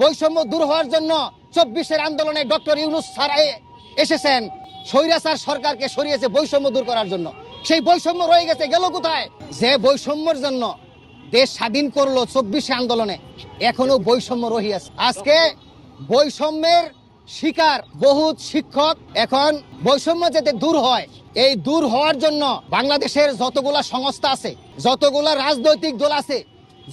বৈষম্য দূর হওয়ার জন্য চব্বিশের আন্দোলনে ডক্টর ইউনুস স্যার এসেছেন। স্বৈরাচার সরকারকে সরিয়েছে বৈষম্য দূর করার জন্য। সেই বৈষম্য রয়ে গেছে, গেল কোথায়? যে বৈষম্যের জন্য দেশ স্বাধীন করল চব্বিশে আন্দোলনে, এখনও বৈষম্য রহিয়াছে। আজকে বৈষম্যের শিকার বহুত শিক্ষক এখন বৈষম্য যাতে দূর হয়, এই দূর হওয়ার জন্য বাংলাদেশের যতগুলা সংস্থা আছে, যতগুলা রাজনৈতিক দল আছে,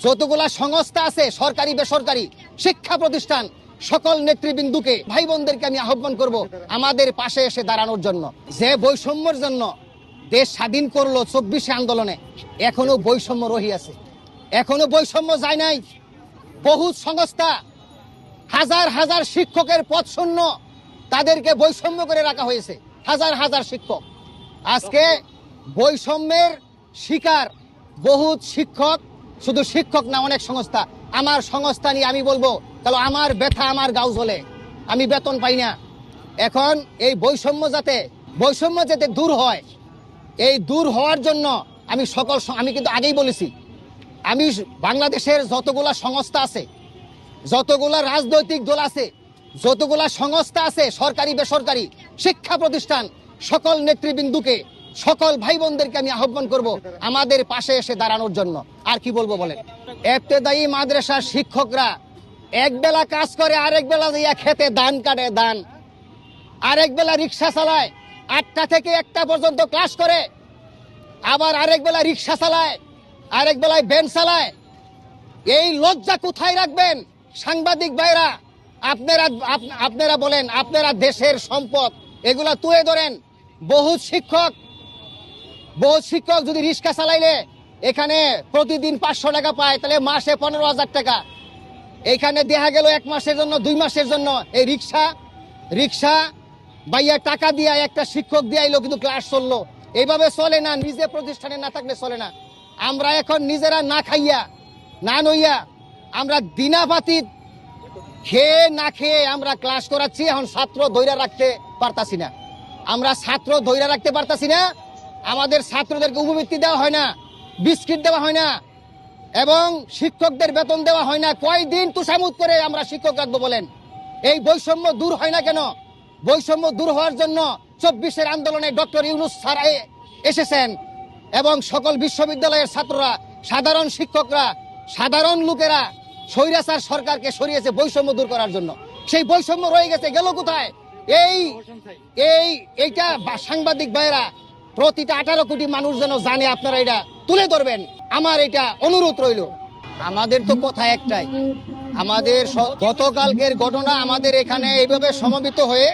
যতগুলা সংস্থা আছে, সরকারি বেসরকারি শিক্ষা প্রতিষ্ঠান সকল নেতৃবৃন্দুকে ভাই বোনদেরকে আমি আহ্বান করব আমাদের পাশে এসে দাঁড়ানোর জন্য। যে বৈষম্যর জন্য দেশ স্বাধীন করল চব্বিশে আন্দোলনে, এখনও বৈষম্য রহিয়াছে এখনও বৈষম্য যায় নাই। বহু সংস্থা, হাজার হাজার শিক্ষকের পদ শূন্য তাদেরকে বৈষম্য করে রাখা হয়েছে। হাজার হাজার শিক্ষক। আজকে বৈষম্যের শিকার বহুত শিক্ষক, শুধু শিক্ষক না, অনেক সংস্থা আমার সংস্থা নিয়ে আমি বলব, তাহলে আমার ব্যথা আমার গাও জ্বলে। আমি বেতন পাই না। এখন এই বৈষম্য যাতে বৈষম্য যাতে দূর হয়, এই দূর হওয়ার জন্য আমি সকল আমি কিন্তু আগেই বলেছি, আমি বাংলাদেশের যতগুলা সংস্থা আছে, যতগুলা রাজনৈতিক দল আছে, যতগুলা সংস্থা আছে, সরকারি, বেসরকারি শিক্ষা প্রতিষ্ঠান, সকল নেতৃবৃন্দুকে সকল ভাই বোনদেরকে আমি আহ্বান করব আমাদের পাশে এসে দাঁড়ানোর জন্য। আর কি বলব বলেন? এফতেদায়ী মাদ্রাসার শিক্ষকরা এক বেলা কাজ করে, আরেক বেলা দিয়া খেতে দান কাটে, দান। আরেক বেলা রিক্সা চালায়, আটটা থেকে একটা পর্যন্ত ক্লাস করে, আবার আরেক বেলা রিক্সা চালায়, আরেক বেলায় ভ্যান চালায়। এই লজ্জা কোথায় রাখবেন? সাংবাদিক ভাইরা, আপনারা আপনারা বলেন, আপনারা দেশের সম্পদ, এগুলা তুলে ধরেন। বহু শিক্ষক বহু শিক্ষক যদি রিক্সা চালাইলে এখানে প্রতিদিন পাঁচশো টাকা পায়, তাহলে মাসে পনেরো হাজার টাকা। এখানে দেখা গেল এক মাসের জন্য, দুই মাসের জন্য এই রিক্সা রিক্সা বাইয়া টাকা দিয়া একটা শিক্ষক দিয়ে কিন্তু ক্লাস চলল। এইভাবে চলে না, নিজে প্রতিষ্ঠানে না থাকলে চলে না। আমরা এখন নিজেরা না খাইয়া, না নইয়া আমরা দিনাপাতিত খেয়ে না খেয়ে আমরা ক্লাস করাচ্ছি, এখন ছাত্র ধৈর্য রাখতে পারতাছি না। আমরা ছাত্র ধৈর্য রাখতে পারতাছি না আমাদের ছাত্রদেরকে উপবৃত্তি দেওয়া হয় না, বিস্কিট দেওয়া হয় না, এবং শিক্ষকদের বেতন দেওয়া হয় না। কয়দিন তুষামুদ করে আমরা শিক্ষক রাখব বলেন? এই বৈষম্য দূর হয় না কেন? বৈষম্য দূর হওয়ার জন্য চব্বিশের আন্দোলনে ডক্টর ইউনুস স্যার এসেছেন, এবং সকল বিশ্ববিদ্যালয়ের ছাত্ররা, সাধারণ শিক্ষকরা, সাধারণ লোকেরা স্বৈরাচার সরকারকে সরিয়েছে বৈষম্য দূর করার জন্য। সেই বৈষম্য রয়ে গেছে, গেল কোথায়? এই এই এইটা সাংবাদিক ভাইরা প্রতিটা আঠারো কোটি মানুষ যেন জানে আপনারা এটা তুলে ধরবেন। আমার এটা অনুরোধ রইল। আমাদের তো কথা একটাই। আমাদের গতকালকের ঘটনা আমাদের এখানে এইভাবে সমবেত হয়ে